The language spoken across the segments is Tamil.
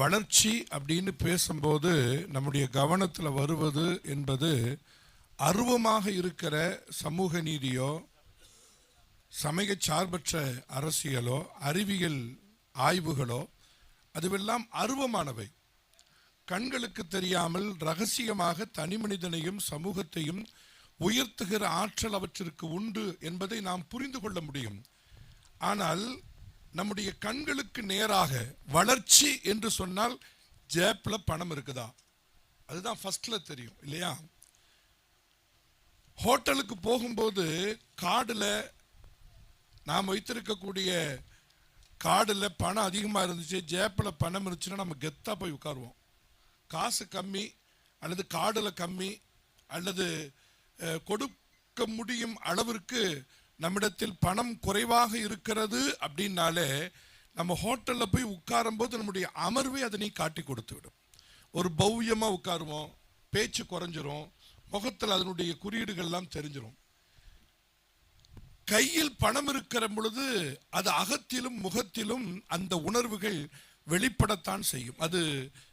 வளர்ச்சி அப்படின்னு பேசும்போது நம்முடைய கவனத்தில் வருவது என்பது அருவமாக இருக்கிற சமூக நீதியோ சமய சார்பற்ற அரசியலோ அறிவியல் ஆய்வுகளோ அதுவெல்லாம் அருவமானவை. கண்களுக்கு தெரியாமல் ரகசியமாக தனி மனிதனையும் சமூகத்தையும் உயர்த்துகிற ஆற்றல் அவற்றிற்கு உண்டு என்பதை நாம் புரிந்து கொள்ள முடியும். ஆனால் நம்முடைய கண்களுக்கு நேராக வளர்ச்சி என்று சொன்னால் ஜேப்பில் பணம் இருக்குதா? அதுதான் ஃபஸ்ட்டில் தெரியும் இல்லையா? ஹோட்டலுக்கு போகும்போது கார்டில் நாம் வைத்திருக்கக்கூடிய கார்டில் பணம் அதிகமாக இருந்துச்சு ஜேப்பில் பணம் இருந்துச்சுன்னா நம்ம கெத்தாக போய் உட்காருவோம். காசு கம்மி அல்லது கார்டில் கம்மி அல்லது கொடுக்க முடியும் அளவிற்கு நம்மிடத்தில் பணம் குறைவாக இருக்கிறது அப்படின்னாலே நம்ம ஹோட்டலில் போய் உட்காரும்போது நம்முடைய அமர்வை அதனை காட்டி கொடுத்து விடும் ஒரு பவ்யமாக உட்காருவோம் பேச்சு குறைஞ்சிரும் முகத்தில் அதனுடைய குறியீடுகள்லாம் தெரிஞ்சிடும் கையில் பணம் இருக்கிற பொழுது அது அகத்திலும் முகத்திலும் அந்த உணர்வுகள் வெளிப்படத்தான் செய்யும். அது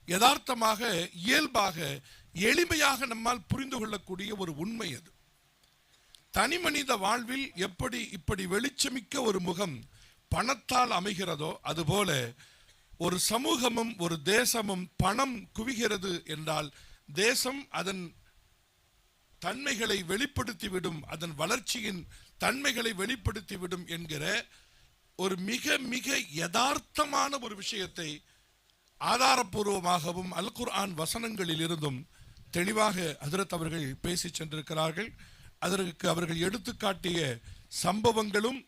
யதார்த்தமாக இயல்பாக எளிமையாக நம்மால் புரிந்து கொள்ளக்கூடிய ஒரு உண்மை அது. தனி மனித வாழ்வில் எப்படி இப்படி வெளிச்சமிக்க ஒரு முகம் பணத்தால் அமைகிறதோ அதுபோல ஒரு சமூகமும் ஒரு தேசமும் பணம் குவிகிறது என்றால் தேசம் அதன் தன்மைகளை வெளிப்படுத்திவிடும் அதன் வளர்ச்சியின் தன்மைகளை வெளிப்படுத்திவிடும் என்கிற ஒரு மிக மிக யதார்த்தமான ஒரு விஷயத்தை ஆதாரபூர்வமாகவும் அல் குர்ஆன் வசனங்களில் இருந்தும் தெளிவாக அதிரத் அவர்கள் பேசி சென்றிருக்கிறார்கள். அதற்கு அவர்கள் எடுத்துக்காட்டிய சம்பவங்களும்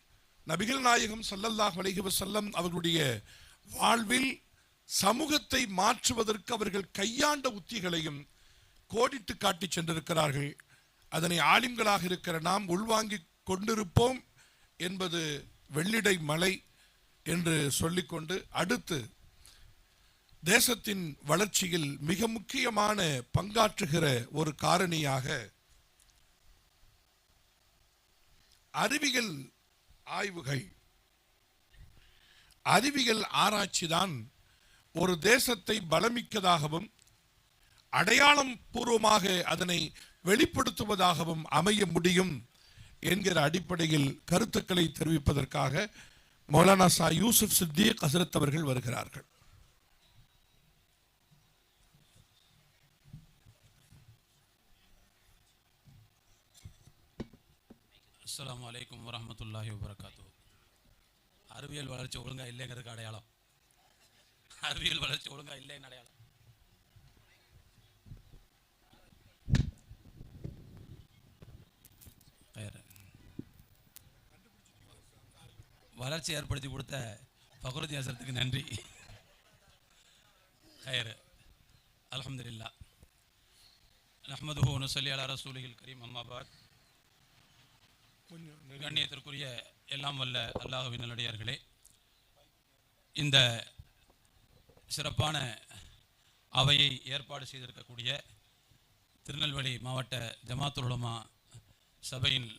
நபிகள் நாயகம் சல்லல்லாஹ் அலைஹி செல்லம் அவர்களுடைய வாழ்வில் சமூகத்தை மாற்றுவதற்கு அவர்கள் கையாண்ட உத்திகளையும் கோடிட்டு காட்டி சென்றிருக்கிறார்கள். அதனை ஆலிம்களாக இருக்கிற நாம் உள்வாங்கி கொண்டிருப்போம் என்பது வெள்ளிடை மலை என்று சொல்லிக்கொண்டு அடுத்து தேசத்தின் வளர்ச்சியில் மிக முக்கியமான பங்காற்றுகிற ஒரு காரணியாக அறிவியல் ஆய்வுகள். அறிவியல் ஆராய்ச்சிதான் ஒரு தேசத்தை பலமிக்கதாகவும் அடையாளம் பூர்வமாக அதனை வெளிப்படுத்துவதாகவும் அமைய முடியும் என்கிற அடிப்படையில் கருத்துக்களை தெரிவிப்பதற்காக மௌலானா சா யூசுப் சித்திக் ஹசரத் அவர்கள் வருகிறார்கள். அஸ்லாம் அலைக்கும் வரமத்துல்லாஹி வபரகாத்து அறிவியல் வளர்ச்சி ஒழுங்கா இல்லைங்கிறதுக்கு அடையாளம். அறிவியல் வளர்ச்சி ஒழுங்கா இல்லைன்னு அடையாளம். வளர்ச்சி ஏற்படுத்தி கொடுத்த ஃபக்ருதீன் அசரத்துக்கு நன்றி. ஹயர் அல்ஹம்துலில்லாஹ். நஹ்மதுஹு வ நுஸல்லி அலா ரசூலிகள் கரீம். அம்மாபாத் கண்ணியத்திற்குரிய எல்லாம் வல்ல அல்லாஹுவின் நல்லடியார்களே இந்த சிறப்பான அவையை ஏற்பாடு செய்திருக்கக்கூடிய திருநெல்வேலி மாவட்ட ஜமாத்துல் சபையின்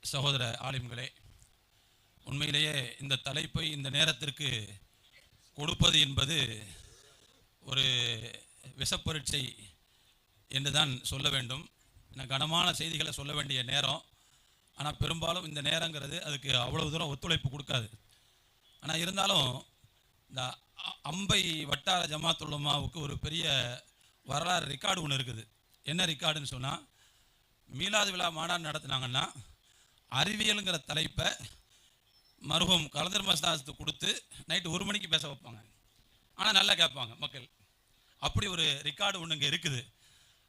சகோதர ஆலிம்களே உண்மையிலேயே இந்த தலைப்பை இந்த நேரத்திற்கு கொடுப்பது என்பது ஒரு விஷப்பரீட்சை என்று தான் சொல்ல வேண்டும். நான் கனமான செய்திகளை சொல்ல வேண்டிய நேரம். ஆனால் பெரும்பாலும் இந்த நேரங்கிறது அதுக்கு அவ்வளவு தூரம் ஒத்துழைப்பு கொடுக்காது. ஆனால் இருந்தாலும் இந்த அம்பை வட்டார ஜமாத்துள்ளமாவுக்கு ஒரு பெரிய வரலாறு ரெக்கார்டு ஒன்று இருக்குது. என்ன ரெக்கார்டுன்னு சொன்னால் மீலாது விழா மாநாடு நடத்துனாங்கன்னா அறிவியலுங்கிற தலைப்பை மருகம் கலந்தர் மஸ்தாசத்துக்கு கொடுத்து நைட்டு ஒரு மணிக்கு பேச வைப்பாங்க. ஆனால் நல்லா கேட்பாங்க மக்கள். அப்படி ஒரு ரெக்கார்டு ஒன்று இங்கே இருக்குது.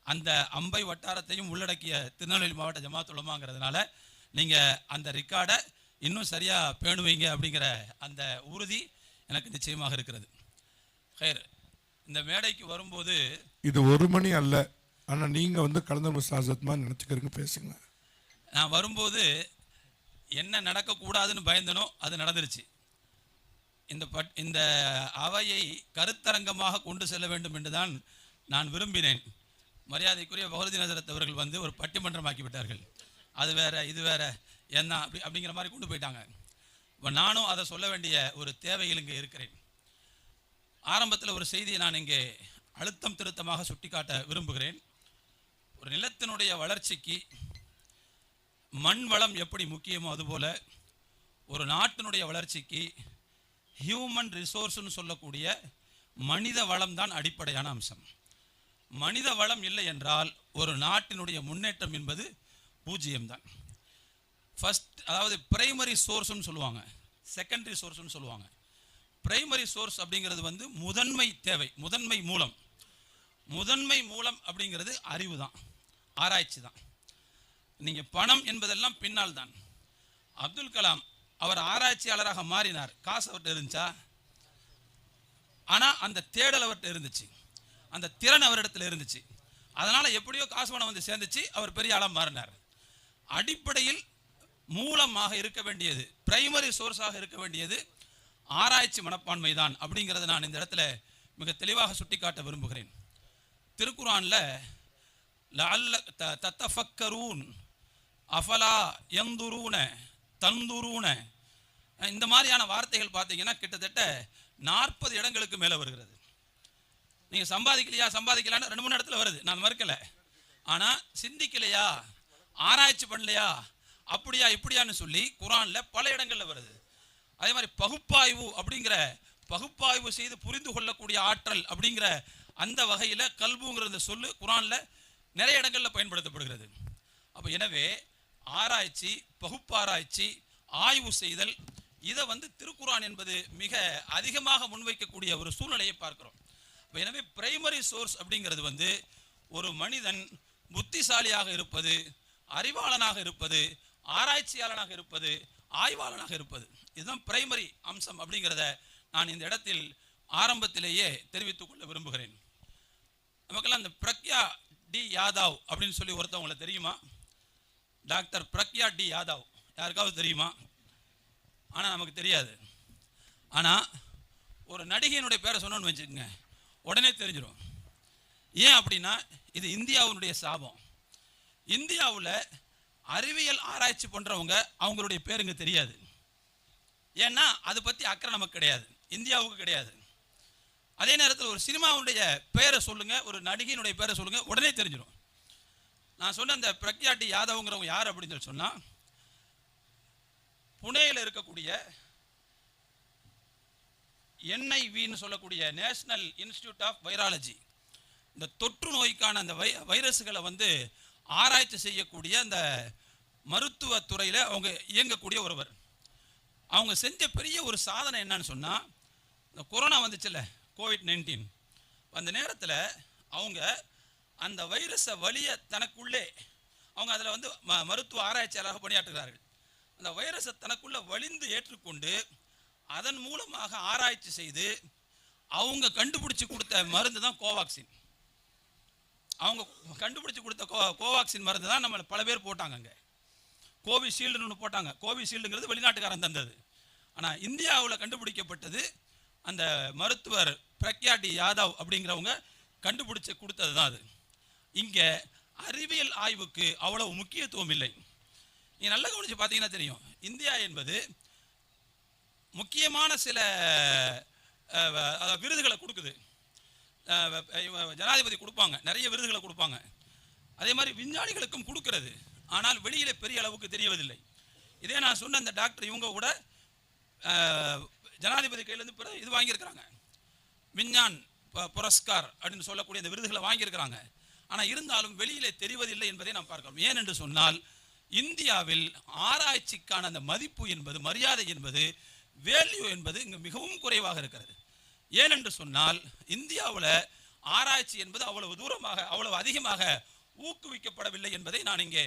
அந்த அம்பை வட்டாரத்தையும் உள்ளடக்கிய திருநெல்வேலி மாவட்ட ஜமாத்துலமாங்கிறதுனால நீங்கள் அந்த ரெக்கார்டை இன்னும் சரியாக பேணுவீங்க அப்படிங்கிற அந்த உறுதி எனக்கு நிச்சயமாக இருக்கிறது. ஹைர் இந்த மேடைக்கு வரும்போது இது ஒரு மணி அல்ல. ஆனா நீங்க வந்து கலந்த முசாசத்மா நினைச்சுக்கிறீங்க பேசுங்க. நான் வரும்போது என்ன நடக்கக்கூடாதுன்னு பயந்தனோ அது நடந்துருச்சு. இந்த பட் இந்த அவையை கருத்தரங்கமாக கொண்டு செல்ல வேண்டும் என்று தான் நான் விரும்பினேன். மரியாதைக்குரிய பகவதி நசரத் அவர்கள் வந்து ஒரு பட்டிமன்றமாக்கி விட்டார்கள் அது வேற இது வேற என்ன அப்படி அப்படிங்கிற மாதிரி கொண்டு போயிட்டாங்க. இப்போ நானும் அதை சொல்ல வேண்டிய ஒரு தேவையில் இங்கே இருக்கிறேன். ஆரம்பத்தில் ஒரு செய்தியை நான் இங்கே அழுத்தம் திருத்தமாக சுட்டிக்காட்ட விரும்புகிறேன். ஒரு நிலத்தினுடைய வளர்ச்சிக்கு மண் வளம் எப்படி முக்கியமோ அதுபோல் ஒரு நாட்டினுடைய வளர்ச்சிக்கு ஹியூமன் ரிசோர்ஸ்னு சொல்லக்கூடிய மனித வளம் தான் அடிப்படையான அம்சம். மனித வளம் இல்லை என்றால் ஒரு நாட்டினுடைய முன்னேற்றம் என்பது பூஜ்ஜியம்தான். ஃபர்ஸ்ட் அதாவது பிரைமரி சோர்ஸ்னு சொல்லுவாங்க. செகண்டரி சோர்ஸ்னு சொல்லுவாங்க. பிரைமரி சோர்ஸ் அப்படிங்கிறது வந்து முதன்மை தேவை முதன்மை மூலம். முதன்மை மூலம் அப்படிங்கிறது அறிவு தான் ஆராய்ச்சி தான் நீங்கள் பணம் என்பதெல்லாம் பின்னால் தான் அப்துல் கலாம் அவர் ஆராய்ச்சியாளராக மாறினார். காசு அவர்கிட்ட இருந்துச்சா? ஆனால் அந்த தேடல் அவர்கிட்ட இருந்துச்சு. அந்த திறன் அவரிடத்துல இருந்துச்சு. அதனால் எப்படியோ காசு பணம் வந்து சேர்ந்துச்சு அவர் பெரிய ஆளாக மாறினார். அடிப்படையில் மூலமாக இருக்க வேண்டியது பிரைமரி சோர்ஸாக இருக்க வேண்டியது ஆராய்ச்சி மனப்பான்மை தான் அப்படிங்கிறத நான் இந்த இடத்துல மிக தெளிவாக சுட்டிக்காட்ட விரும்புகிறேன். திருக்குறானில் லல்ல த தத்தஃபக்கரூன் அஃபலா எந்துரூன தந்துரூன. இந்த மாதிரியான வார்த்தைகள் பார்த்தீங்கன்னா கிட்டத்தட்ட நாற்பது இடங்களுக்கு மேலே வருகிறது. நீங்கள் சம்பாதிக்கலையா சம்பாதிக்கலான்னு ரெண்டு மூணு இடத்துல வருது. நான் மறுக்கலை. ஆனால் சிந்திக்கலையா? ஆராய்ச்சி பண்ணலையா? அப்படியா இப்படியான்னு சொல்லி குரானில் பல இடங்களில் வருது. அதே மாதிரி பகுப்பாய்வு அப்படிங்கிற பகுப்பாய்வு செய்து புரிந்து கொள்ளக்கூடிய ஆற்றல் அப்படிங்கிற அந்த வகையில் கல்புங்கிற இந்த சொல்லு குரானில் நிறைய இடங்களில் பயன்படுத்தப்படுகிறது. அப்போ எனவே ஆராய்ச்சி பகுப்பாராய்ச்சி ஆய்வு செய்தல் இதை வந்து திருக்குரான் என்பது மிக அதிகமாக முன்வைக்கக்கூடிய ஒரு சூழ்நிலையை பார்க்கிறோம். எனவே பிரைமரி சோர்ஸ் அப்படிங்கிறது வந்து ஒரு மனிதன் புத்திசாலியாக இருப்பது அறிவாளனாக இருப்பது ஆராய்ச்சியாளனாக இருப்பது ஆய்வாளனாக இருப்பது. இதுதான் பிரைமரி அம்சம் அப்படிங்கிறத நான் இந்த இடத்தில் ஆரம்பத்திலேயே தெரிவித்துக் கொள்ள விரும்புகிறேன். நமக்கெல்லாம் இந்த பிரக்யா டி யாதவ் அப்படின்னு சொல்லி ஒருத்தவங்களை தெரியுமா? Doctor Pragya D Yadav. யாருக்காவது தெரியுமா? ஆனால் நமக்கு தெரியாது. ஆனால் ஒரு நடிகையினுடைய பேரை சொன்னோன்னு வச்சுக்கோங்க. உடனே தெரிஞ்சிடும் ஏன் அப்படின்னா இது இந்தியாவினுடைய சாபம். இந்தியாவில் அறிவியல் ஆராய்ச்சி பண்ணுறவங்க அவங்களுடைய பேருங்க தெரியாது. ஏன்னா அதை பற்றி அக்கறை நமக்கு கிடையாது. இந்தியாவுக்கு கிடையாது. அதே நேரத்தில் ஒரு சினிமாவுடைய பேரை சொல்லுங்கள் ஒரு நடிகையினுடைய பேரை சொல்லுங்கள் உடனே தெரிஞ்சிடும் நான் சொன்ன அந்த பிரக்யாட்டி யாதவ்ங்கிறவங்க யார் அப்படின்னு சொல்லி சொன்னால் புனேயில் இருக்கக்கூடிய என்ஐவின்னு சொல்லக்கூடிய நேஷ்னல் இன்ஸ்டியூட் ஆஃப் வைராலஜி இந்த தொற்று நோய்க்கான அந்த வை வைரஸுகளை வந்து ஆராய்ச்சி செய்யக்கூடிய அந்த மருத்துவத்துறையில் அவங்க இயங்கக்கூடிய ஒருவர். அவங்க செஞ்ச பெரிய ஒரு சாதனை என்னன்னு சொன்னால் இந்த கொரோனா வந்துச்சுல்ல கோவிட் நைன்டீன் அந்த நேரத்தில் அவங்க அந்த வைரஸை வலிய தனக்குள்ளே அவங்க அதில் வந்து ம மருத்துவ ஆராய்ச்சியாளராக பணியாற்றுகிறார்கள். அந்த வைரஸை தனக்குள்ளே வலிந்து ஏற்றுக்கொண்டு அதன் மூலமாக ஆராய்ச்சி செய்து அவங்க கண்டுபிடிச்சி கொடுத்த மருந்து தான் கோவாக்சின். அவங்க கண்டுபிடிச்சி கொடுத்த கோ கோவாக்சின் மருந்து தான் நம்ம பல பேர் போட்டாங்க அங்கே. கோவிஷீல்டுன்னு ஒன்று போட்டாங்க. கோவிஷீல்டுங்கிறது வெளிநாட்டுக்காரன் தந்தது. ஆனால் இந்தியாவில் கண்டுபிடிக்கப்பட்டது அந்த மருத்துவர் பிரக்யாடி யாதவ் அப்படிங்கிறவங்க கண்டுபிடிச்சு கொடுத்தது தான் அது. இங்கே அறிவியல் ஆய்வுக்கு அவ்வளவு முக்கியத்துவம் இல்லை. நீங்கள் நல்லா கவனித்து பார்த்தீங்கன்னா தெரியும். இந்தியா என்பது முக்கியமான சில விருதுகளை கொடுக்குது. ஜனாதிபதி கொடுப்பாங்க. நிறைய விருதுகளை கொடுப்பாங்க. அதே மாதிரி விஞ்ஞானிகளுக்கும் கொடுக்கறது. ஆனால் வெளியில் பெரிய அளவுக்கு தெரியவதில்லை. இதே நான் சொன்ன அந்த டாக்டர் இவங்க கூட ஜனாதிபதி கையிலேருந்து பிற இது வாங்கியிருக்கிறாங்க. விஞ்ஞான் ப- புரஸ்கார் அப்படின்னு சொல்லக்கூடிய இந்த விருதுகளை வாங்கியிருக்கிறாங்க. ஆனால் இருந்தாலும் வெளியிலே தெரிவதில்லை என்பதை நாம் பார்க்கிறோம். ஏன் என்று சொன்னால் இந்தியாவில் ஆராய்ச்சிக்கான அந்த மதிப்பு என்பது மரியாதை என்பது வேல்யூ என்பது இங்கு மிகவும் குறைவாக இருக்கிறது. ஏனென்று சொன்னால் இந்தியாவில் ஆராய்ச்சி என்பது அவ்வளவு தூரமாக அவ்வளவு அதிகமாக ஊக்குவிக்கப்படவில்லை என்பதை நான் இங்கே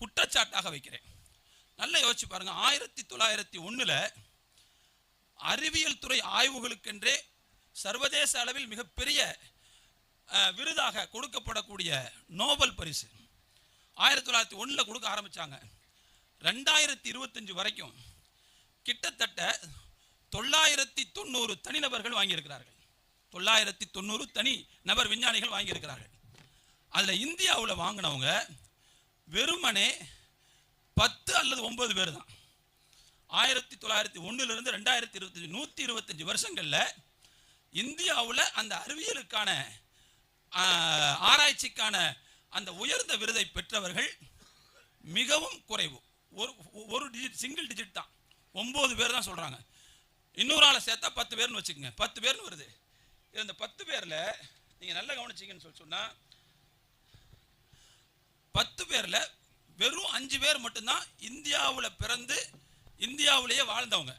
குற்றச்சாட்டாக வைக்கிறேன். நல்லா யோசிச்சு பாருங்க ஆயிரத்தி தொள்ளாயிரத்தி ஒன்றில் அறிவியல் துறை ஆய்வுகளுக்கென்றே சர்வதேச அளவில் மிகப்பெரிய விருதாக கொடுக்கப்படக்கூடிய நோபல் பரிசு. ஆயிரத்தி தொள்ளாயிரத்தி ஒன்றில் கொடுக்க ஆரம்பிச்சாங்க. ரெண்டாயிரத்தி இருபத்தஞ்சு வரைக்கும் கிட்டத்தட்ட தொள்ளாயிரத்தி தொண்ணூறு தனிநபர்கள் வாங்கியிருக்கிறார்கள். தொள்ளாயிரத்தி தொண்ணூறு தனி நபர் விஞ்ஞானிகள் வாங்கியிருக்கிறார்கள். அதில் இந்தியாவில் வாங்கினவங்க வெறுமனே பத்து அல்லது ஒன்பது பேர் தான். ஆயிரத்தி தொள்ளாயிரத்தி ஒன்றுலேருந்து ரெண்டாயிரத்தி இருபத்தஞ்சி நூற்றி இருபத்தஞ்சு வருஷங்களில் இந்தியாவில் அந்த அறிவியலுக்கான ஆராய்ச்சிக்கான அந்த உயர்ந்த விருதை பெற்றவர்கள் மிகவும் குறைவு. ஒரு ஒரு டிஜிட் சிங்கிள் டிஜிட் தான். ஒம்பது பேர் தான் சொல்கிறாங்க இன்னொரு ஆளை சேர்த்தா பத்து பேர்னு வச்சுக்கோங்க. பத்து பேர்னு வருது. இந்த பத்து பேரில் நீங்கள் நல்லா கவனிச்சிங்கன்னு சொல்லி சொன்னால் பத்து பேரில் வெறும் அஞ்சு பேர் மட்டும்தான் இந்தியாவில் பிறந்து இந்தியாவிலேயே வாழ்ந்தவங்க.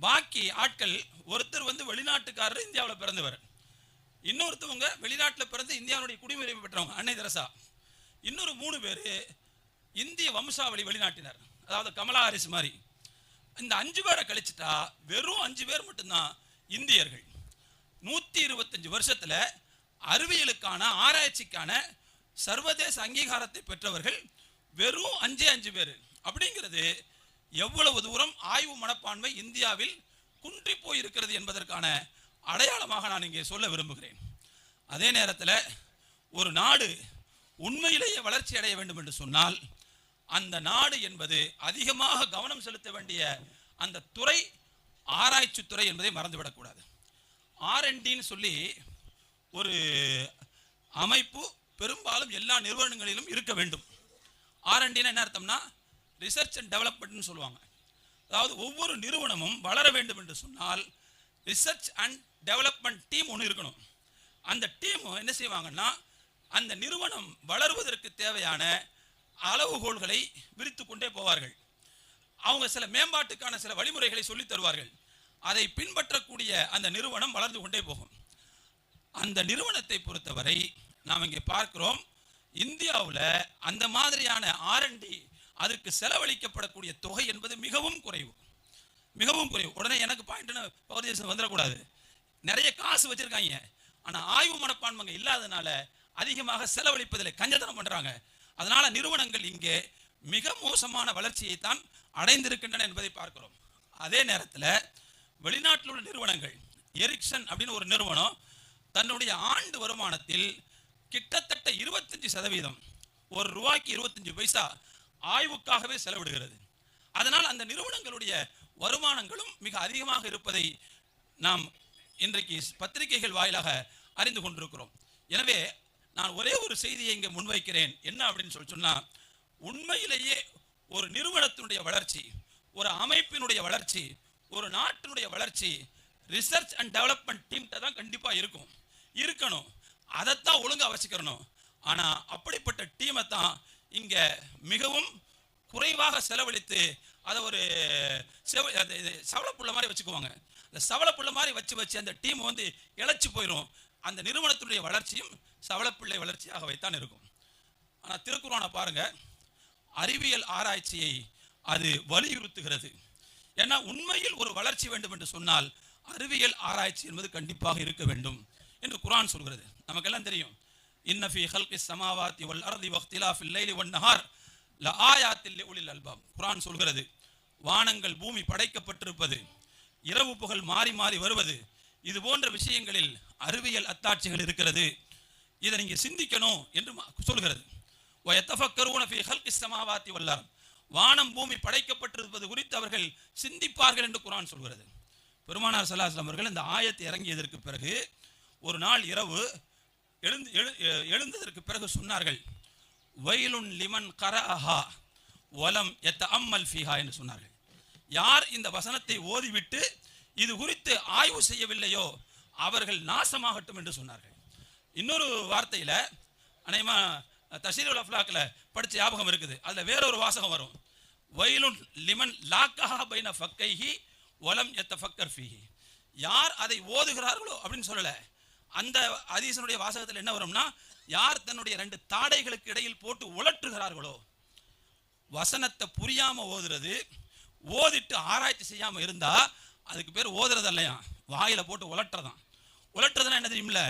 பாக்கி ஆட்கள் ஒருத்தர் வந்து வெளிநாட்டுக்காரர் இந்தியாவில் பிறந்தவர். இன்னொருத்தவங்க வெளிநாட்டில் பிறந்து இந்தியாவுடைய குடியுரிமை பெற்றவங்க அன்னை தெரசா. இன்னொரு மூணு பேர் இந்திய வம்சாவளி வெளிநாட்டினர். அதாவது கமலா ஹாரிஸ் மாதிரி. இந்த அஞ்சு பேரை கழிச்சிட்டா வெறும் அஞ்சு பேர் மட்டும்தான் இந்தியர்கள். நூற்றி இருபத்தஞ்சு வருஷத்தில் அறிவியலுக்கான ஆராய்ச்சிக்கான சர்வதேச அங்கீகாரத்தை பெற்றவர்கள் வெறும் அஞ்சே அஞ்சு பேர். அப்படிங்கிறது எவ்வளவு தூரம் ஆய்வு மனப்பான்மை இந்தியாவில் குன்றி போயிருக்கிறது என்பதற்கான அடையாளமாக நான் இங்கே சொல்ல விரும்புகிறேன். அதே நேரத்தில் ஒரு நாடு உண்மையிலேயே வளர்ச்சி அடைய வேண்டும் என்று சொன்னால் அந்த நாடு என்பது அதிகமாக கவனம் செலுத்த வேண்டிய அந்த துறை ஆராய்ச்சி துறை என்பதை மறந்துவிடக்கூடாது ஆர்என்டின்னு சொல்லி ஒரு அமைப்பு பெரும்பாலும் எல்லா நிறுவனங்களிலும் இருக்க வேண்டும். ஆர்என்டினா என்ன அர்த்தம்னா ரிசர்ச் அண்ட் டெவலப்மெண்ட்னு சொல்லுவாங்க. அதாவது ஒவ்வொரு நிறுவனமும் வளர வேண்டும் என்று சொன்னால் ரிசர்ச் அண்ட் டெவலப்மெண்ட் டீம் ஒன்று இருக்கணும். அந்த டீம் என்ன செய்வாங்கன்னா அந்த நிறுவனம் வளருவதற்கு தேவையான அளவுகோல்களை விரித்து கொண்டே போவார்கள். அவங்க சில மேம்பாட்டுக்கான சில வழிமுறைகளை சொல்லித் தருவார்கள். அதை பின்பற்றக்கூடிய அந்த நிறுவனம் வளர்ந்து கொண்டே போகும். அந்த நிறுவனத்தை பொறுத்தவரை நாம் இங்கே பார்க்கிறோம் இந்தியாவில் அந்த மாதிரியான ஆர்என்டி அதுக்கு செலவழிக்கப்படக்கூடிய தொகை என்பது மிகவும் குறைவு. மிகவும் குறைவு. உடனே எனக்கு பாயிண்ட்னு பகுதி தேசம் வந்துடக்கூடாது. நிறைய காசு வச்சுருக்காங்க. ஆனால் ஆய்வு மனப்பான்மைங்க இல்லாதனால அதிகமாக செலவழிப்பதில் கஞ்சத்தனம் பண்ணுறாங்க அதனால நிறுவனங்கள் இங்கே மிக மோசமான வளர்ச்சியை தான் அடைந்திருக்கின்றன என்பதை பார்க்கிறோம். அதே நேரத்தில் வெளிநாட்டில் உள்ள நிறுவனங்கள் எரிக்சன் அப்படின்னு ஒரு நிறுவனம் தன்னுடைய ஆண்டு வருமானத்தில் கிட்டத்தட்ட இருபத்தஞ்சு சதவீதம் ஒரு ரூபாய்க்கு இருபத்தஞ்சு பைசா ஆய்வுக்காகவே செலவிடுகிறது. அதனால் அந்த நிறுவனங்களுடைய வருமானங்களும் மிக அதிகமாக இருப்பதை நாம் இன்றைக்கு பத்திரிகைகள் வாயிலாக அறிந்து கொண்டிருக்கிறோம். எனவே நான் ஒரே ஒரு செய்தியை இங்கே முன்வைக்கிறேன். என்ன அப்படின்னு சொல்லி சொன்னால் உண்மையிலேயே ஒரு நிறுவனத்தினுடைய வளர்ச்சி ஒரு அமைப்பினுடைய வளர்ச்சி ஒரு நாட்டினுடைய வளர்ச்சி ரிசர்ச் அண்ட் டெவலப்மெண்ட் டீம்கிட்ட தான் கண்டிப்பாக இருக்கும். இருக்கணும். அதைத்தான் ஒழுங்கா வச்சுக்கிறணும் ஆனால் அப்படிப்பட்ட டீமை தான் இங்கே மிகவும் குறைவாக செலவழித்து அதை ஒரு செவ சவளப்புள்ள மாதிரி வச்சுக்குவாங்க. அந்த சவளப்புள்ள மாதிரி வச்சு வச்சு அந்த டீம் வந்து இழைச்சி போயிடும் அந்த நிறுவனத்தினுடைய வளர்ச்சியும் சவளப்பிள்ளை வளர்ச்சியாகவே இருக்கும். ஆனால் திருக்குறானை பாருங்க அறிவியல் ஆராய்ச்சியை அது வலியுறுத்துகிறது. ஏன்னா உண்மையில் ஒரு வளர்ச்சி வேண்டும் என்று சொன்னால் அறிவியல் ஆராய்ச்சி என்பது கண்டிப்பாக இருக்க வேண்டும் என்று குரான் சொல்கிறது. நமக்கெல்லாம் தெரியும் இன்னஃபி ஹல்கி சமாவாத்தி வல் அர்தி வக்திலாஃபில் லைலி வன் நஹார் ஆயாத்தில் ஒளில் அல்பாம் குரான் சொல்கிறது வானங்கள் பூமி படைக்கப்பட்டிருப்பது இரவு புகழ் மாறி மாறி வருவது இது போன்ற விஷயங்களில் அறிவியல் அத்தாட்சிகள் இருக்கிறது. இதை நீங்கள் சிந்திக்கணும் என்று சொல்கிறது. வயத்தஃபக்கரூன ஃபீ வானம் பூமி படைக்கப்பட்டிருப்பது குறித்து அவர்கள் சிந்திப்பார்கள் என்று குரான் சொல்கிறது. பெருமானார் ஸல்லல்லாஹு அவர்கள் இந்த ஆயத்தை இறங்கியதற்கு பிறகு ஒரு நாள் இரவு எழுந்து எழு- எழுந்ததற்கு பிறகு சொன்னார்கள். வயலுன் லிமன் கர அஹா ஒலம் எத்த அம்மல் ஃபிஹா என்று சொன்னார்கள். யார் இந்த வசனத்தை ஓதிவிட்டு இது குறித்து ஆய்வு செய்யவில்லையோ? அவர்கள் நாசமாகட்டும் என்று சொன்னார்கள். இன்னொரு வார்த்தையில் அநேகமா தஷீருல் அஃப்லாக்கில் படிச்ச ஞாபகம் இருக்குது. அதில் வேறொரு வாசகம் வரும். வயலுன் லிமன் லாக்கஹா பைன ஃபக்கைஹி ஒலம் எத்த ஃபக்கர் ஃபீஹி. யார் அதை ஓதுகிறார்களோ அப்படின்னு சொல்லலை. அந்த அதீசனுடைய வாசகத்தில் என்ன வரும்னா யார் தன்னுடைய ரெண்டு தாடைகளுக்கு இடையில் போட்டு உலற்றுகிறார்களோ வசனத்தை புரியாமல் ஓதுறது ஓதிட்டு ஆராய்ச்சி செய்யாம இருந்தால் அதுக்கு பேர் ஓதுறது இல்லையா வாயில் போட்டு உலட்டுறதான் உலட்டுறதுனா என்ன தெரியுமில்ல?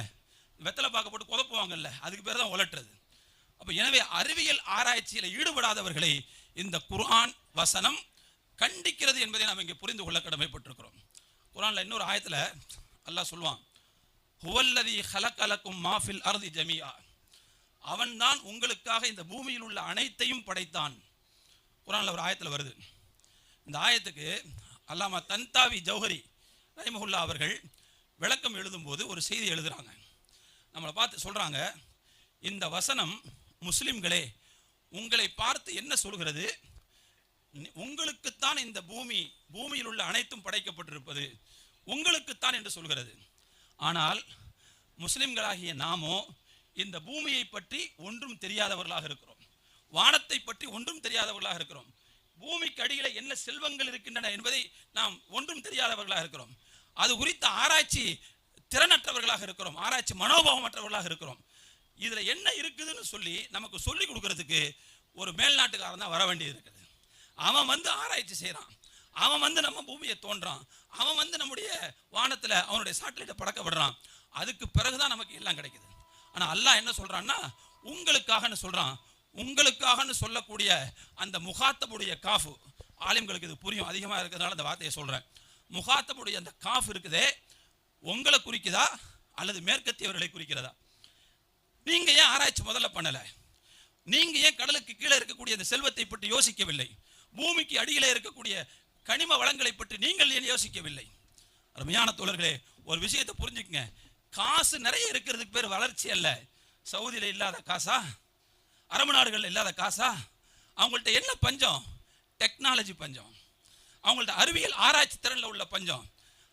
வெத்தலை பாக்க போட்டு குதப்புவாங்கல்ல அதுக்கு பேர் தான் உலட்டுறது. அப்போ எனவே அறிவியல் ஆராய்ச்சியில் ஈடுபடாதவர்களை இந்த குர்ஆன் வசனம் கண்டிக்கிறது என்பதை நாம் இங்கே புரிந்து கொள்ள கடமைப்பட்டிருக்கிறோம். குரானில் இன்னொரு ஆயத்தில் அல்லாஹ் சொல்லுவான் ஹுவல்லதி ஹலக்கலக்கும் மாஃபில் அர்தி ஜமியா அவன்தான் உங்களுக்காக இந்த பூமியில் உள்ள அனைத்தையும் படைத்தான். குரானில் ஒரு ஆயத்தில் வருது. இந்த ஆயத்துக்கு அல்லாமா தன்தாவி ஜௌஹரி ரஹிமஹுல்லா அவர்கள் விளக்கம் எழுதும்போது ஒரு செய்தி எழுதுகிறாங்க நம்மளை பார்த்து சொல்கிறாங்க இந்த வசனம் முஸ்லிம்களே உங்களை பார்த்து என்ன சொல்கிறது? உங்களுக்குத்தான் இந்த பூமி பூமியில் உள்ள அனைத்தும் படைக்கப்பட்டிருப்பது உங்களுக்குத்தான் என்று சொல்கிறது. ஆனால் முஸ்லிம்களாகிய நாமோ இந்த பூமியை பற்றி ஒன்றும் தெரியாதவர்களாக இருக்கிறோம். வானத்தை பற்றி ஒன்றும் தெரியாதவர்களாக இருக்கிறோம். பூமிக்கு அடியில என்ன செல்வங்கள் இருக்கின்றன என்பதை நாம் ஒன்றும் தெரியாதவர்களாக இருக்கிறோம். அது குறித்த ஆராய்ச்சி திறனற்றவர்களாக இருக்கிறோம். ஆராய்ச்சி மனோபாவமற்றவர்களாக இருக்கிறோம். இதுல என்ன இருக்குதுன்னு சொல்லி நமக்கு சொல்லி கொடுக்கறதுக்கு ஒரு மேல்நாட்டுக்காரன் தான் வர வேண்டியது இருக்குது. அவன் வந்து ஆராய்ச்சி செய்றான். அவன் வந்து நம்ம பூமியை தோன்றான். அவன் வந்து நம்முடைய வானத்துல அவனுடைய சாட்டிலைட்டை படக்கப்படுறான் விடுறான் அதுக்கு பிறகுதான் நமக்கு எல்லாம் கிடைக்குது. ஆனா அல்லாஹ் என்ன சொல்றான்னா உங்களுக்காகன்னு சொல்றான். உங்களுக்காகன்னு சொல்லக்கூடிய அந்த முகாத்தபுடைய காஃபு ஆலிம்களுக்கு இது புரியும் அதிகமாக இருக்கிறதுனால அந்த வார்த்தையை சொல்கிறேன் முகாத்தபுடைய அந்த காஃப் இருக்குதே உங்களை குறிக்குதா அல்லது மேற்கத்தியவர்களை குறிக்கிறதா? நீங்கள் ஏன் ஆராய்ச்சி முதல்ல பண்ணலை? நீங்கள் ஏன் கடலுக்கு கீழே இருக்கக்கூடிய அந்த செல்வத்தை பற்றி யோசிக்கவில்லை? பூமிக்கு அடியில் இருக்கக்கூடிய கனிம வளங்களை பற்றி நீங்கள் ஏன் யோசிக்கவில்லை? அருமையான தோழர்களே ஒரு விஷயத்தை புரிஞ்சுக்கங்க. காசு நிறைய இருக்கிறதுக்கு பேர் வளர்ச்சி அல்ல. சவுதியில் இல்லாத காசா? அரபு நாடுகள்ல இல்லாத காசா? அவங்கள்ட்ட என்ன பஞ்சம்? டெக்னாலஜி பஞ்சம். அவங்கள்ட்ட அறிவியல் ஆராய்ச்சி திறனில் உள்ள பஞ்சம்.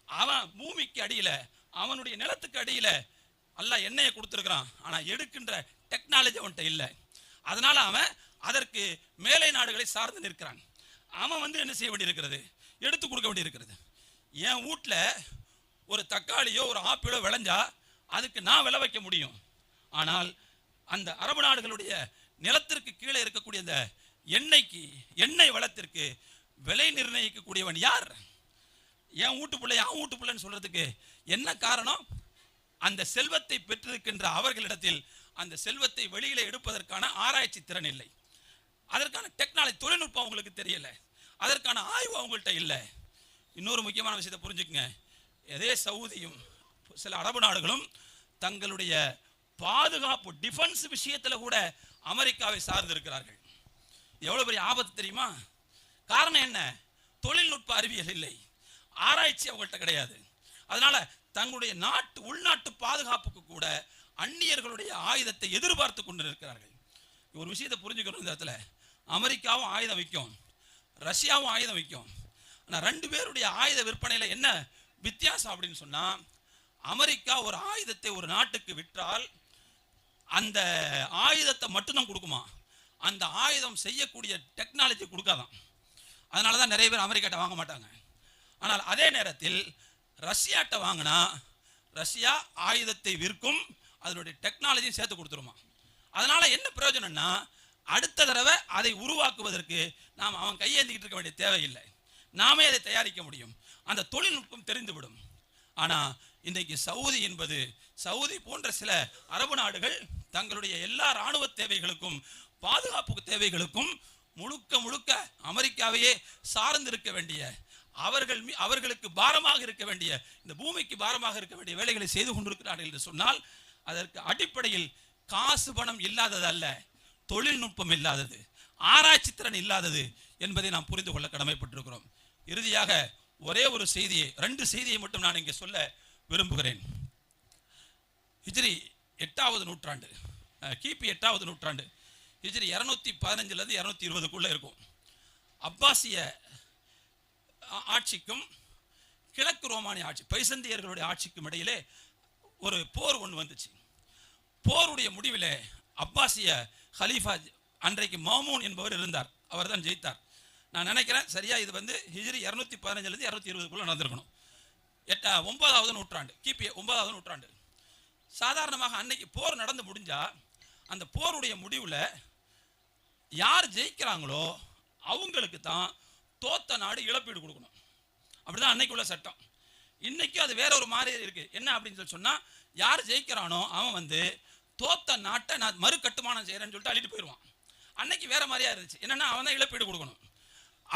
அவன் பூமிக்கு அடியில அவனுடைய நிலத்துக்கு அடியில எல்லாம் எண்ணெயை கொடுத்துருக்குறான். ஆனால் எடுக்கின்ற டெக்னாலஜி அவன்கிட்ட இல்லை. அதனால் அவன் அதற்கு மேலை நாடுகளை சார்ந்து நிற்கிறான். அவன் வந்து என்ன செய்ய வேண்டியிருக்கிறது? எடுத்து கொடுக்க வேண்டியிருக்கிறது. என் வீட்ல ஒரு தக்காளியோ ஒரு ஆப்பிளோ விளைஞ்சா அதுக்கு நான் விளை வைக்க முடியும். ஆனால் அந்த அரபு நாடுகளுடைய நிலத்திற்கு கீழே இருக்கக்கூடிய அந்த எண்ணெய்க்கு எண்ணெய் வளத்திற்கு விலை நிர்ணயிக்கக்கூடியவன் யார்? என் வீட்டு பிள்ளை என் வீட்டு பிள்ளைன்னு சொல்றதுக்கு என்ன காரணம்? அந்த செல்வத்தை பெற்றிருக்கின்ற அவர்களிடத்தில் அந்த செல்வத்தை வெளியில எடுப்பதற்கான ஆராய்ச்சி திறன் இல்லை. அதற்கான டெக்னாலஜி தொழில்நுட்பம் அவங்களுக்கு தெரியல. அதற்கான ஆய்வு அவங்கள்ட்ட இல்லை. இன்னொரு முக்கியமான விஷயத்தை புரிஞ்சுக்கங்க. அதே சவுதியும் சில அரபு நாடுகளும் தங்களுடைய பாதுகாப்பு டிஃபென்ஸ் விஷயத்தில் கூட அமெரிக்காவை சார்ந்திருக்கிறார்கள். எவ்வளோ பெரிய ஆபத்து தெரியுமா? காரணம் என்ன? தொழில்நுட்ப அறிவியல் இல்லை. ஆராய்ச்சி அவங்கள்ட்ட கிடையாது. அதனால் தங்களுடைய நாட்டு உள்நாட்டு பாதுகாப்புக்கு கூட அந்நியர்களுடைய ஆயுதத்தை எதிர்பார்த்து கொண்டு இருக்கிறார்கள் ஒரு விஷயத்தை புரிஞ்சுக்கணும் இந்த இடத்துல. அமெரிக்காவும் ஆயுதம் விற்கும். ரஷ்யாவும் ஆயுதம் விற்கும். ஆனால் ரெண்டு பேருடைய ஆயுத விற்பனையில் என்ன வித்தியாசம் அப்படின்னு சொன்னால் அமெரிக்கா ஒரு ஆயுதத்தை ஒரு நாட்டுக்கு விற்றால் அந்த ஆயுதத்தை மட்டும்தான் கொடுக்குமா? அந்த ஆயுதம் செய்யக்கூடிய டெக்னாலஜி கொடுக்காதான். அதனால தான் நிறைய பேர் அமெரிக்காட்ட வாங்க மாட்டாங்க. ஆனால் அதே நேரத்தில் ரஷ்யாட்ட வாங்கினா ரஷ்யா ஆயுதத்தை விற்கும் அதனுடைய டெக்னாலஜியும் சேர்த்து கொடுத்துருமா? அதனால் என்ன பிரயோஜனம்னா அடுத்த தடவை அதை உருவாக்குவதற்கு நாம் அவன் கையேந்திக்கிட்டு இருக்க வேண்டிய தேவையில்லை. நாமே அதை தயாரிக்க முடியும். அந்த தொழில்நுட்பம் தெரிந்துவிடும். ஆனால் இன்றைக்கு சவுதி என்பது சவுதி போன்ற சில அரபு நாடுகள் தங்களுடைய எல்லா இராணுவ தேவைகளுக்கும் பாதுகாப்பு தேவைகளுக்கும் முழுக்க முழுக்க அமெரிக்காவையே சார்ந்திருக்க வேண்டிய அவர்கள் அவர்களுக்கு பாரமாக இருக்க வேண்டிய இந்த பூமிக்கு பாரமாக இருக்க வேண்டிய வேலைகளை செய்து கொண்டிருக்கிறார்கள் என்று சொன்னால் அதற்கு அடிப்படையில் காசு பணம் இல்லாதது அல்ல தொழில்நுட்பம் இல்லாதது ஆராய்ச்சி திறன் இல்லாதது என்பதை நாம் புரிந்து கொள்ள கடமைப்பட்டிருக்கிறோம். இறுதியாக ஒரே ஒரு செய்தியை ரெண்டு செய்தியை மட்டும் நான் இங்கே சொல்ல விரும்புகிறேன். ஹிஜ்ரி எட்டாவது நூற்றாண்டு. கிபி எட்டாவது நூற்றாண்டு. ஹிஜ்ரி இரநூத்தி பதினஞ்சுலேருந்து இரநூத்தி இருபதுக்குள்ளே இருக்கும். அப்பாசிய ஆட்சிக்கும் கிழக்கு ரோமானிய ஆட்சி பைசந்தியர்களுடைய ஆட்சிக்கும் இடையிலே ஒரு போர் ஒன்று வந்துச்சு. போருடைய முடிவிலே அப்பாசிய ஹலீஃபா அன்றைக்கு மாமூன் என்பவர் இருந்தார். அவர் தான் ஜெயித்தார். நான் நினைக்கிறேன் சரியாக இது வந்து ஹிஜ்ரி இரநூத்தி பதினஞ்சுலேருந்து இரநூத்தி இருபதுக்குள்ளே நடந்திருக்கணும். எட்டா ஒன்பதாவது நூற்றாண்டு. கிபி ஒன்பதாவது நூற்றாண்டு. சாதாரணமாக அன்னைக்கு போர் நடந்து முடிஞ்சால் அந்த போருடைய முடிவில் யார் ஜெயிக்கிறாங்களோ அவங்களுக்கு தான் தோத்த நாடு இழப்பீடு கொடுக்கணும். அப்படிதான் அன்னைக்கு உள்ள சட்டம். இன்னைக்கும் அது வேற ஒரு மாதிரி இருக்குது என்ன அப்படின்னு சொல்லி சொன்னால் யார் ஜெயிக்கிறானோ அவன் வந்து தோத்த நாட்டை நான் மறு கட்டுமானம் செய்கிறேன்னு சொல்லிட்டு அள்ளிட்டு போயிடுவான். அன்னைக்கு வேற மாதிரியா இருந்துச்சு. என்னன்னா அவன் தான் இழப்பீடு கொடுக்கணும்.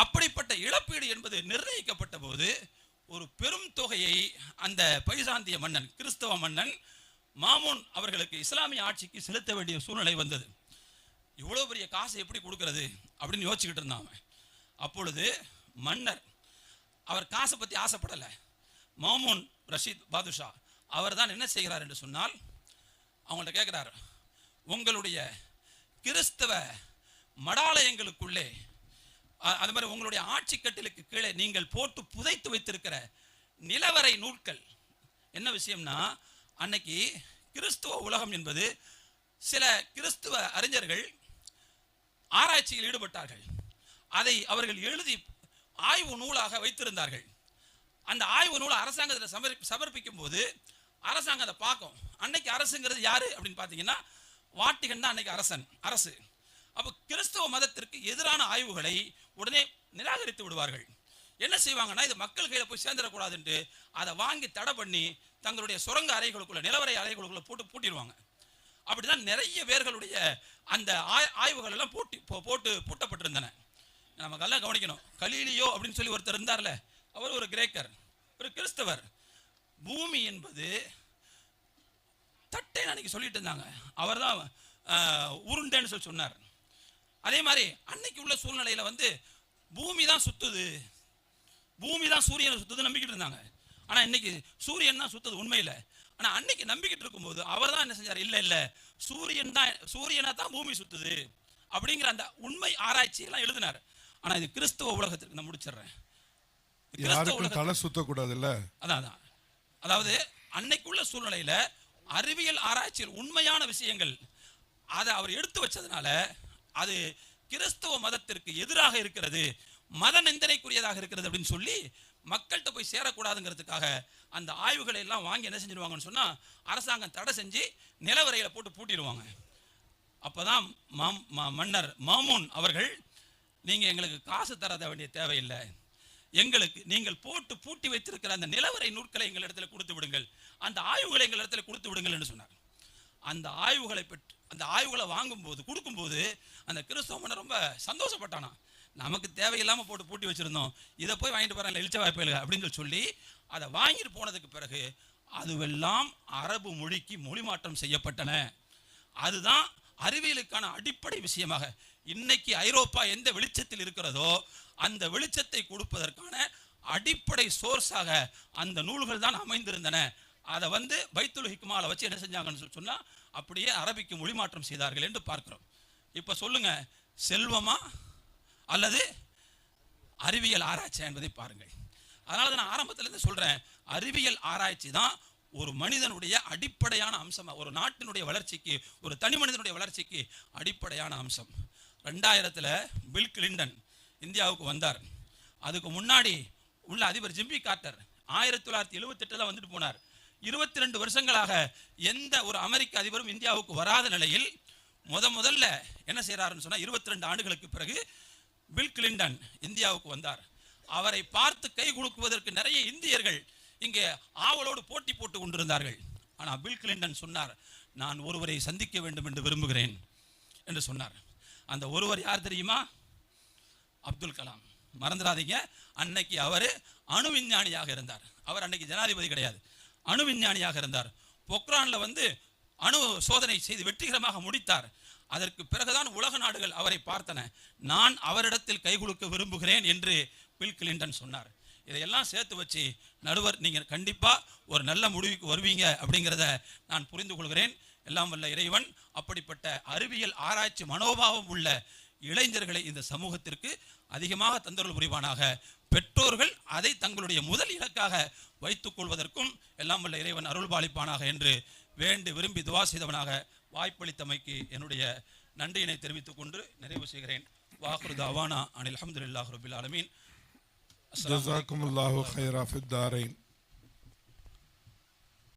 அப்படிப்பட்ட இழப்பீடு என்பது நிர்ணயிக்கப்பட்ட போது ஒரு பெரும் தொகையை அந்த பைசாந்திய மன்னன் கிறிஸ்தவ மன்னன் மாமூன் அவர்களுக்கு இஸ்லாமிய ஆட்சிக்கு செலுத்த வேண்டிய சூழ்நிலை வந்தது. இவ்வளோ பெரிய காசை எப்படி கொடுக்கறது அப்படின்னு யோசிச்சுக்கிட்டு இருந்தான் அவன். அப்பொழுது மன்னர் அவர் காசை பற்றி ஆசைப்படலை. மாமூன் ரஷீத் பாதுஷா அவர் தான் என்ன செய்கிறார் என்று சொன்னால் அவங்கள்ட்ட கேட்குறாரு உங்களுடைய கிறிஸ்தவ மடாலயங்களுக்குள்ளே அது மாதிரி உங்களுடைய ஆட்சி கட்டிலுக்கு கீழே நீங்கள் போட்டு புதைத்து வைத்திருக்கிற நிலவரை நூல்கள். என்ன விஷயம்னா அன்னைக்கு கிறிஸ்துவ உலகம் என்பது சில கிறிஸ்துவ அறிஞர்கள் ஆராய்ச்சியில் ஈடுபட்டார்கள். அதை அவர்கள் எழுதி ஆய்வு நூலாக வைத்திருந்தார்கள். அந்த ஆய்வு நூலை அரசாங்கத்தில் சமர் சமர்ப்பிக்கும் போது அரசாங்கம் அதை பார்க்கும். அன்னைக்கு அரசுங்கிறது யாரு அப்படின்னு பார்த்தீங்கன்னா வாட்டிகன் தான் அன்னைக்கு அரசன் அரசு. அப்போ கிறிஸ்தவ மதத்திற்கு எதிரான ஆய்வுகளை உடனே நிராகரித்து விடுவார்கள். என்ன செய்வாங்கன்னா இது மக்கள் கையில் போய் சேர்ந்துடக்கூடாதுன்ட்டு அதை வாங்கி தடை பண்ணி தங்களுடைய சுரங்க அறைகளுக்குள்ள நிலவரை அறைகளுக்குள்ள போட்டு பூட்டிடுவாங்க அப்படிதான் நிறைய பேர்களுடைய அந்த ஆய்- ஆய்வுகள் எல்லாம் போட்டி போ- போட்டு பூட்டப்பட்டிருந்தன. நமக்கெல்லாம் கவனிக்கணும். கலீலியோ அப்படின்னு சொல்லி ஒருத்தர் இருந்தார்ல அவர் ஒரு கிரேக்கர் ஒரு கிறிஸ்தவர். பூமி என்பது தட்டை அன்னைக்கு சொல்லிட்டு இருந்தாங்க. அவர் தான் உருண்டைன்னு சொல்லி சொன்னார். அதே மாதிரி அன்னைக்கு உள்ள சூழ்நிலையில வந்து பூமி தான் சுத்துது. பூமி தான் சூரியனை சுத்துது நம்பிக்கிட்டு இருந்தாங்க. ஆனா இன்னைக்கு சூரியன் தான் சுத்துது உண்மையில. ஆனா அன்னைக்கு நம்பிக்கிட்டு இருக்கும்போது அவர் தான் என்ன செஞ்சார்? இல்ல இல்ல சூரியன் தான் சூரியனை தான் பூமி சுத்துது. அப்படிங்கிற அந்த உண்மை ஆராய்ச்சி எல்லாம் எழுதினார். ஆனா இது கிறிஸ்தவ உலகத்திற்கு நான் முடிச்சிடுறேன். தலை சுத்தக்கூடாதுல்ல? அதான் அதான். அதாவது அன்னைக்குள்ள சூழ்நிலையில அறிவியல் ஆராய்ச்சியில் உண்மையான விஷயங்கள் அதை அவர் எடுத்து வச்சதுனால அது கிறிஸ்தவ மதத்திற்கு எதிராக இருக்கிறது மத நிந்தனைக்குரியதாக இருக்கிறது அப்படின்னு சொல்லி மக்கள்கிட்ட போய் சேரக்கூடாதுங்கிறதுக்காக அந்த ஆய்வுகளை எல்லாம் வாங்கி என்ன செஞ்சிருவாங்கன்னு சொன்னால் அரசாங்கம் தடை செஞ்சு நிலவரையில் போட்டு பூட்டிடுவாங்க. அப்பதான் மாம்- ம- மன்னர் மாமூன் அவர்கள் நீங்கள் எங்களுக்கு காசு தர வேண்டிய தேவையில்லை. எங்களுக்கு நீங்கள் போட்டு பூட்டி வைத்திருக்கிற அந்த நிலவரை நூட்களை இடத்துல கொடுத்து விடுங்கள். அந்த ஆய்வுகளை எங்கள் இடத்துல கொடுத்து விடுங்கள் என்று சொன்னார். அந்த ஆய்வுகளை பெற்று அந்த ஆய்வுகளை வாங்கும்போது கொடுக்கும்போது அந்த கிறிஸ்தவ மன்னர் ரொம்ப சந்தோஷப்பட்டானா? நமக்கு தேவையில்லாமல் போட்டு பூட்டி வச்சிருந்தோம். இதை போய் வாங்கிட்டு போறாங்க எழுச்ச வாய்ப்புகள் அப்படின்னு சொல்லி சொல்லி அதை வாங்கிட்டு போனதுக்கு பிறகு அதுவெல்லாம் அரபு மொழிக்கு மொழி மாற்றம் செய்யப்பட்டன. அதுதான் அறிவியலுக்கான அடிப்படை விஷயமாக. இன்னைக்கு ஐரோப்பா எந்த வெளிச்சத்தில் இருக்கிறதோ அந்த வெளிச்சத்தை கொடுப்பதற்கான அடிப்படை சோர்ஸாக அந்த நூல்கள் தான் அமைந்திருந்தன. அதை வந்து பைத்துல் ஹிக்மால வச்சு என்ன செஞ்சாங்கன்னு சொல்லி சொன்னால் அப்படியே அரபிக்கு மொழி மாற்றம் செய்தார்கள் என்று பார்க்கிறோம். இப்போ சொல்லுங்க செல்வமா அல்லது அறிவியல் ஆராய்ச்சி என்பதை பாருங்கள். அதனால தான் நான் ஆரம்பத்திலேருந்து சொல்கிறேன் அறிவியல் ஆராய்ச்சி தான் ஒரு மனிதனுடைய அடிப்படையான அம்சம் ஒரு நாட்டினுடைய வளர்ச்சிக்கு ஒரு தனி மனிதனுடைய வளர்ச்சிக்கு அடிப்படையான அம்சம். ரெண்டாயிரத்தில் பில் கிளின்டன் இந்தியாவுக்கு வந்தார். அதுக்கு முன்னாடி உள்ள அதிபர் ஜிம்மி கார்ட்டர் ஆயிரத்தி தொள்ளாயிரத்தி எழுபத்தெட்டில் வந்துட்டு போனார். இருபத்தி ரெண்டு வருஷங்களாக எந்த ஒரு அமெரிக்க அதிபரும் இந்தியாவுக்கு வராத நிலையில் முத முதல்ல என்ன செய்கிறாருன்னு சொன்னால் இருபத்தி ரெண்டு ஆண்டுகளுக்கு பிறகு பில் கிளின்டன் இந்தியாவுக்கு வந்தார். அவரை பார்த்து கை குலுக்குவதற்கு நிறைய இந்தியர்கள் இங்கே ஆவலோடு போட்டி போட்டு கொண்டிருந்தார்கள். ஆனால் பில் கிளின்டன் சொன்னார் நான் ஒருவரை சந்திக்க வேண்டும் என்று விரும்புகிறேன் என்று சொன்னார். அந்த ஒருவர் யார் தெரியுமா? அப்துல் கலாம். மறந்துடாதீங்க அன்னைக்கு அவர் அணு விஞ்ஞானியாக இருந்தார். அவர் அன்னைக்கு ஜனாதிபதி கிடையாது. அணு விஞ்ஞானியாக இருந்தார். பொக்ரானில் வந்து அணு சோதனை செய்து வெற்றிகரமாக முடித்தார். அதற்கு பிறகுதான் உலக நாடுகள் அவரை பார்த்தன. நான் அவரிடத்தில் கைகுலுக்க விரும்புகிறேன் என்று பில் கிளின்டன் சொன்னார். இதையெல்லாம் சேர்த்து வச்சு நடுவர் நீங்கள் கண்டிப்பாக ஒரு நல்ல முடிவுக்கு வருவீங்க அப்படிங்கிறத நான் புரிந்து கொள்கிறேன். எல்லாம் வல்ல இறைவன் அப்படிப்பட்ட அறிவியல் ஆராய்ச்சி மனோபாவம் உள்ள இளைஞர்களை இந்த சமூகத்திற்கு அதிகமாக தந்தருள் புரிவானாக. பெற்றோர்கள் அதை தங்களுடைய முதல் இலக்காக வைத்துக் கொள்வதற்கும் எல்லாம் வல்ல இறைவன் அருள் பாலிப்பானாக என்று வேண்டு விரும்பி துவா செய்தவனாக வாய்ப்பளித்தமைக்கு என்னுடைய நன்றியினை தெரிவித்துக் கொண்டு நிறைவு செய்கிறேன். வாக்குரு தாவானா அனில் அஹமதுல்லாஹ் ரபில் ஆலமீன். ஜசாக்குமுல்லாஹு அல்லாஹு